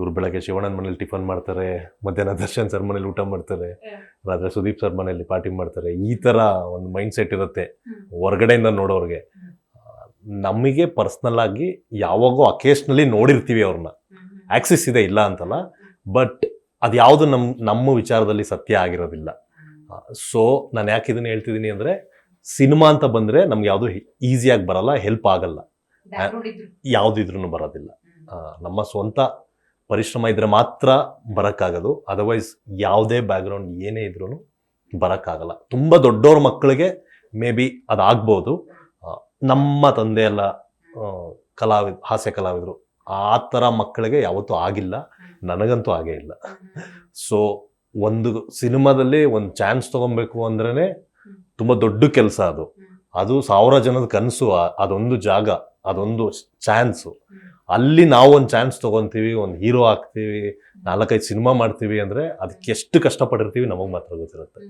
ಇವ್ರು ಬೆಳಗ್ಗೆ ಶಿವಣ್ಣನ ಮನೇಲಿ ಟಿಫನ್ ಮಾಡ್ತಾರೆ ಮಧ್ಯಾಹ್ನ ದರ್ಶನ್ ಸರ್ ಮನೇಲಿ ಊಟ ಮಾಡ್ತಾರೆ. ರಾತ್ರಿ ಸುದೀಪ್ ಸರ್ ಮನೇಲಿ ಪಾರ್ಟಿ ಮಾಡ್ತಾರೆ. ಈ ತರ ಒಂದು ಮೈಂಡ್ ಸೆಟ್ ಇರುತ್ತೆ. ಹೊರಗಡೆಯಿಂದ ನೋಡೋರ್ಗೆ. ನಮಗೆ ಪರ್ಸ್ನಲ್ ಆಗಿ ಯಾವಾಗೋ ಅಕೇಶ್ನಲಿ ನೋಡಿರ್ತೀವಿ ಅವ್ರನ್ನ. ಆಕ್ಸಿಸ್ ಇದೆ ಇಲ್ಲ ಅಂತಲ್ಲ ಬಟ್ ಅದು ಯಾವುದು ನಮ್ಮ ನಮ್ಮ ವಿಚಾರದಲ್ಲಿ ಸತ್ಯ ಆಗಿರೋದಿಲ್ಲ. ಸೊ ನಾನು ಯಾಕೆ ಇದನ್ನ ಹೇಳ್ತಿದ್ದೀನಿ ಅಂದ್ರೆ ಸಿನಿಮಾ ಅಂತ ಬಂದ್ರೆ ನಮ್ಗೆ ಯಾವುದು ಈಸಿಯಾಗಿ ಬರಲ್ಲ ಹೆಲ್ಪ್ ಆಗಲ್ಲ. ಯಾವುದಿದ್ರೂ ಬರೋದಿಲ್ಲ. ನಮ್ಮ ಸ್ವಂತ ಪರಿಶ್ರಮ ಇದ್ರೆ ಮಾತ್ರ ಬರೋಕ್ಕಾಗೋದು. ಅದರ್ವೈಸ್ ಯಾವುದೇ ಬ್ಯಾಕ್ಗ್ರೌಂಡ್ ಏನೇ ಇದ್ರೂ ಬರೋಕ್ಕಾಗಲ್ಲ. ತುಂಬ ದೊಡ್ಡವ್ರ ಮಕ್ಕಳಿಗೆ ಮೇ ಬಿ ಅದಾಗ್ಬೋದು. ನಮ್ಮ ತಂದೆ ಎಲ್ಲ ಕಲಾವಿದ ಹಾಸ್ಯ ಕಲಾವಿದರು. ಆ ಥರ ಮಕ್ಕಳಿಗೆ ಯಾವತ್ತೂ ಆಗಿಲ್ಲ. ನನಗಂತೂ ಆಗೇ ಇಲ್ಲ. ಸೊ ಒಂದು ಸಿನಿಮಾದಲ್ಲಿ ಒಂದು ಚಾನ್ಸ್ ತಗೊಬೇಕು ಅಂದ್ರೇ ತುಂಬ ದೊಡ್ಡ ಕೆಲಸ ಅದು. ಅದು ಸಾವಿರ ಜನದ ಕನಸು ಅದೊಂದು ಜಾಗ ಅದೊಂದು ಚಾನ್ಸು ಅಲ್ಲಿ ನಾವು ಒಂದು ಚಾನ್ಸ್ ತೊಗೊತೀವಿ, ಒಂದು ಹೀರೋ ಆಗ್ತೀವಿ, ನಾಲ್ಕೈದು ಸಿನಿಮಾ ಮಾಡ್ತೀವಿ ಅಂದರೆ ಅದಕ್ಕೆ ಎಷ್ಟು ಕಷ್ಟಪಟ್ಟಿರ್ತೀವಿ ನಮಗೆ ಮಾತ್ರ ಗೊತ್ತಿರುತ್ತೆ.